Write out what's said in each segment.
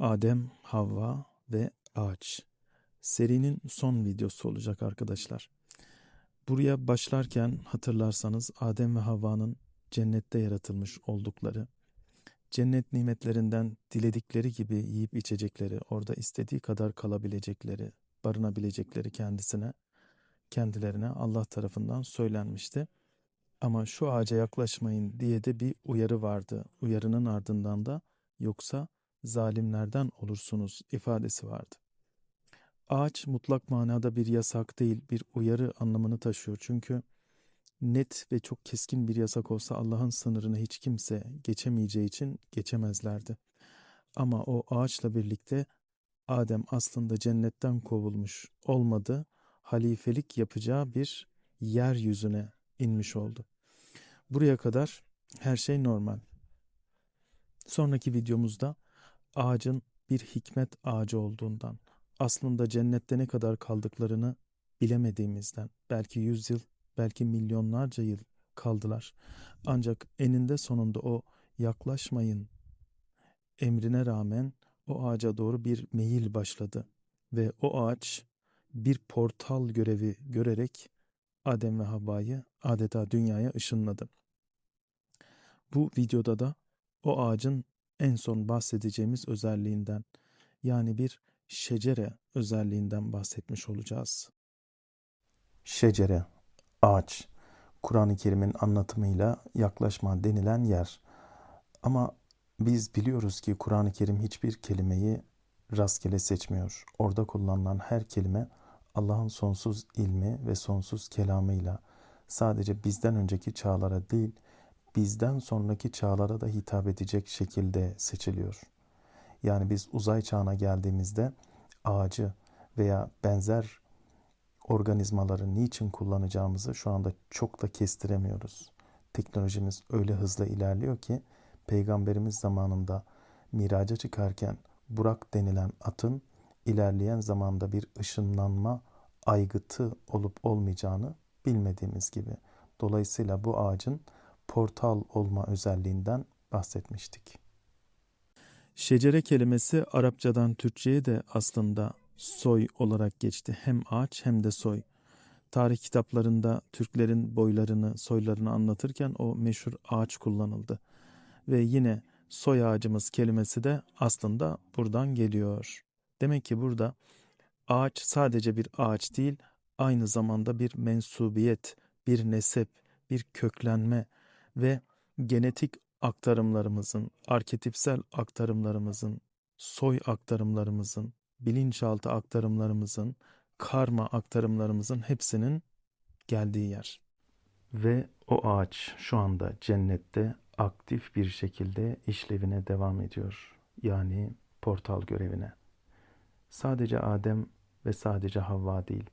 Adem, Havva ve Ağaç. Serinin son videosu olacak arkadaşlar. Buraya başlarken hatırlarsanız Adem ve Havva'nın cennette yaratılmış oldukları, cennet nimetlerinden diledikleri gibi yiyip içecekleri, orada istediği kadar kalabilecekleri, barınabilecekleri kendisine, kendilerine Allah tarafından söylenmişti. Ama şu ağaca yaklaşmayın diye de bir uyarı vardı. Uyarının ardından da yoksa zalimlerden olursunuz ifadesi vardı. Ağaç mutlak manada bir yasak değil, bir uyarı anlamını taşıyor. Çünkü net ve çok keskin bir yasak olsa Allah'ın sınırını hiç kimse geçemeyeceği için geçemezlerdi. Ama o ağaçla birlikte Adem aslında cennetten kovulmuş olmadı, halifelik yapacağı bir yeryüzüne inmiş oldu. Buraya kadar her şey normal. Sonraki videomuzda ağacın bir hikmet ağacı olduğundan, aslında cennette ne kadar kaldıklarını bilemediğimizden, belki yüz yıl, belki milyonlarca yıl kaldılar. Ancak eninde sonunda o yaklaşmayın emrine rağmen o ağaca doğru bir meyil başladı ve o ağaç bir portal görevi görerek Adem ve Havva'yı adeta dünyaya ışınladı. Bu videoda da o ağacın en son bahsedeceğimiz özelliğinden yani bir şecere özelliğinden bahsetmiş olacağız. Şecere, ağaç, Kur'an-ı Kerim'in anlatımıyla yaklaşma denilen yer. Ama biz biliyoruz ki Kur'an-ı Kerim hiçbir kelimeyi rastgele seçmiyor. Orada kullanılan her kelime Allah'ın sonsuz ilmi ve sonsuz kelamıyla sadece bizden önceki çağlara değil, bizden sonraki çağlara da hitap edecek şekilde seçiliyor. Yani biz uzay çağına geldiğimizde ağacı veya benzer organizmaları niçin kullanacağımızı şu anda çok da kestiremiyoruz. Teknolojimiz öyle hızla ilerliyor ki peygamberimiz zamanında miraca çıkarken Burak denilen atın ilerleyen zamanda bir ışınlanma aygıtı olup olmayacağını bilmediğimiz gibi. Dolayısıyla bu ağacın portal olma özelliğinden bahsetmiştik. Şecere kelimesi Arapçadan Türkçe'ye de aslında soy olarak geçti. Hem ağaç hem de soy. Tarih kitaplarında Türklerin boylarını, soylarını anlatırken o meşhur ağaç kullanıldı. Ve yine soy ağacımız kelimesi de aslında buradan geliyor. Demek ki burada ağaç sadece bir ağaç değil, aynı zamanda bir mensubiyet, bir nesep, bir köklenme ve genetik aktarımlarımızın, arketipsel aktarımlarımızın, soy aktarımlarımızın, bilinçaltı aktarımlarımızın, karma aktarımlarımızın hepsinin geldiği yer. Ve o ağaç şu anda cennette aktif bir şekilde işlevine devam ediyor. Yani portal görevine. Sadece Adem ve sadece Havva değil.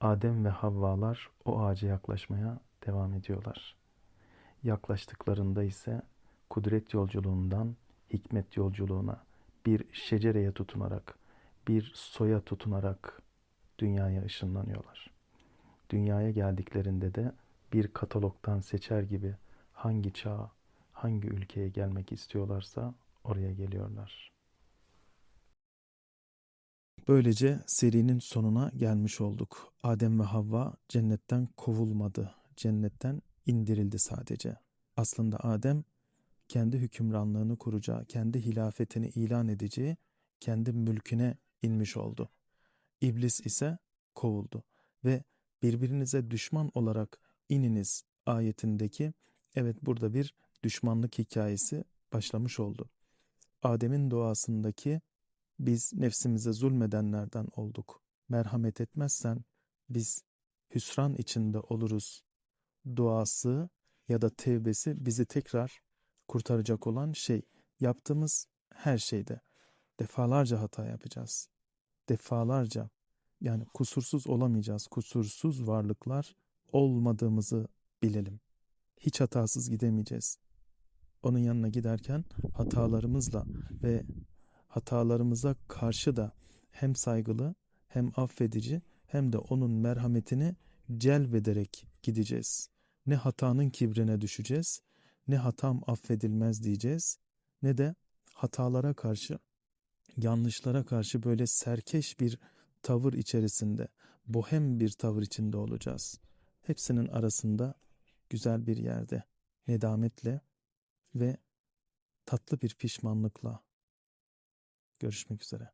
Adem ve Havvalar o ağaca yaklaşmaya devam ediyorlar. Yaklaştıklarında ise kudret yolculuğundan hikmet yolculuğuna bir şecereye tutunarak, bir soya tutunarak dünyaya ışınlanıyorlar. Dünyaya geldiklerinde de bir katalogdan seçer gibi hangi çağa, hangi ülkeye gelmek istiyorlarsa oraya geliyorlar. Böylece serinin sonuna gelmiş olduk. Adem ve Havva cennetten kovulmadı. Cennetten indirildi sadece. Aslında Adem kendi hükümranlığını kuracağı, kendi hilafetini ilan edeceği, kendi mülküne inmiş oldu. İblis ise kovuldu ve birbirinize düşman olarak ininiz ayetindeki evet burada bir düşmanlık hikayesi başlamış oldu. Adem'in duasındaki biz nefsimize zulmedenlerden olduk. Merhamet etmezsen biz hüsran içinde oluruz. Duası ya da tevbesi bizi tekrar kurtaracak olan şey. Yaptığımız her şeyde defalarca hata yapacağız. Defalarca yani kusursuz olamayacağız. Kusursuz varlıklar olmadığımızı bilelim. Hiç hatasız gidemeyeceğiz. Onun yanına giderken hatalarımızla ve hatalarımıza karşı da hem saygılı hem affedici hem de onun merhametini celbederek gideceğiz. Ne hatanın kibrine düşeceğiz, ne hatam affedilmez diyeceğiz, ne de hatalara karşı yanlışlara karşı böyle serkeş bir tavır içerisinde, bohem bir tavır içinde olacağız. Hepsinin arasında güzel bir yerde, nedametle ve tatlı bir pişmanlıkla görüşmek üzere.